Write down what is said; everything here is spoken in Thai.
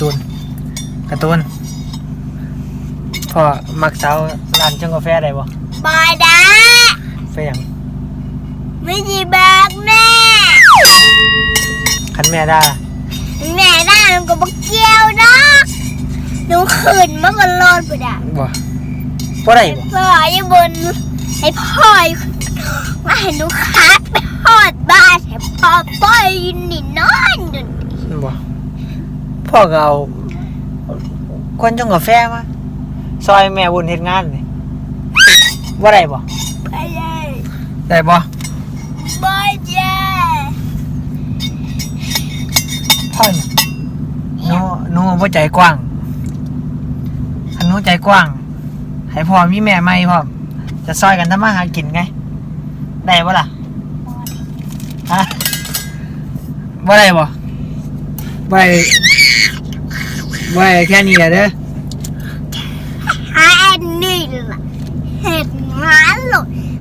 การ์ตูนการ์ตูนพ่อมักสาวร้านชงกาแฟได้บ่บายดาไปหยังไม่ดีแบบแม่คันแม่ด่าแม่ได้หนูก็บอกเกี่ยวดอกหนูขึ้นมาบนรถไปด่ะบ่บ่ได้บ่พ่ออยู่บนให้พ่อมาให้หนูคัดไปหอดบ้านให้พ่อพ่ออยู่นี่นอนอยู่นี่บ่ พ่อก็เอาคนชงกาแฟมาซอยแม่บุญเฮ็ดงานนี่บ่ได้บ่ไปเลยได้บ่บายเจ้พ่อนี่หนูหนูบ่ใจกว้างอันหนูใจกว้าง ให้พ่อมีแม่ใหม่พร้อมจะซอยกันทำมาหากินไง ได้บ่ล่ะฮะบ่ได้บ่บ่ได้บ่ ได้แค่นี้แหละเด้อ แค่นนี้ล่ะ